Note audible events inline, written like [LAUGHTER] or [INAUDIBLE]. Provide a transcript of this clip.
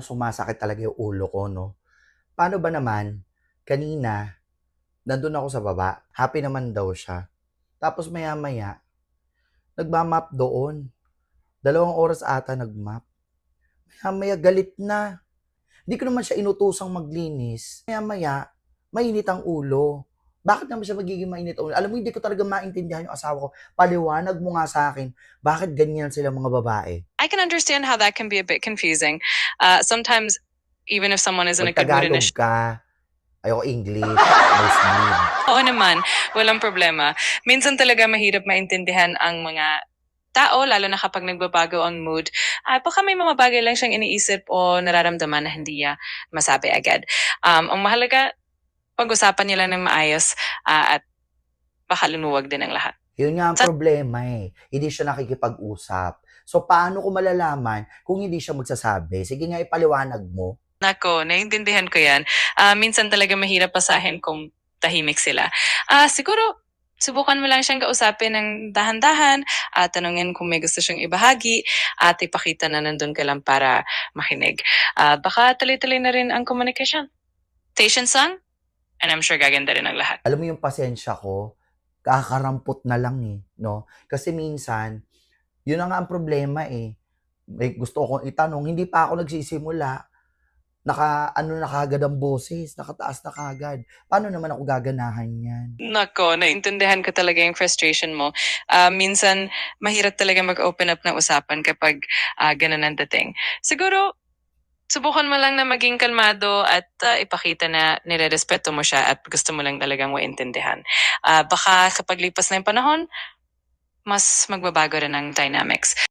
Sumasakit talaga yung ulo ko, no? Paano ba naman, kanina, nandun ako sa baba, happy naman daw siya. Tapos maya-maya, nagmamap doon. Dalawang oras ata nagmap. Maya-maya galit na. Hindi ko naman siya inutusang maglinis. Maya-maya, mainit ang ulo. Bakit naman siya magiging mainit ulo? Alam mo, hindi ko talaga maintindihan yung asawa ko. Paliwanag mo nga sa akin, bakit ganyan sila mga babae? I can understand how that can be a bit confusing. Uh, sometimes, even if someone is in a good mood initially, ka. Ayoko English. Muslim. [LAUGHS] oo naman, walang problema. Minsan talaga mahirap maintindihan ang mga tao, lalo na kapag nagbabago ang mood. Ah, baka may mga bagay lang siyang iniisip o nararamdaman na hindi niya masabi agad. Um, ang mahalaga, pag-usapan nila ng maayos ah, at baka lumuwag din ang lahat. Yun nga ang Sa- problema eh. Hindi siya nakikipag-usap. So, paano ko malalaman kung hindi siya magsasabi? Sige nga, ipaliwanag mo. Nako, naiintindihan ko yan. Ah, minsan talaga mahirap pasahin kung tahimik sila. Ah, siguro, subukan mo lang siyang kausapin ng dahan-dahan at tanungin kung may gusto siyang ibahagi at ipakita na nandun ka lang para makinig. Ah, baka tuloy-tuloy na rin ang communication. Station song? And I'm sure gaganda rin ang lahat. Alam mo yung pasensya ko, kakarampot na lang eh. No? Kasi minsan, yun na nga ang problema eh. May gusto kong itanong, hindi pa ako nagsisimula. Naka, ano na kagad ang boses, nakataas na kagad. Paano naman ako gaganahan yan? Nako, naintindihan ko talaga yung frustration mo. Ah, minsan, mahirap talaga mag-open up ng usapan kapag ah, ganun ang dating. Siguro, subukan mo lang na maging kalmado at ah, ipakita na nirerespeto mo siya at gusto mo lang talagang maintindihan. Ah, baka kapag lipas na yung panahon, mas magbabago rin ang dynamics.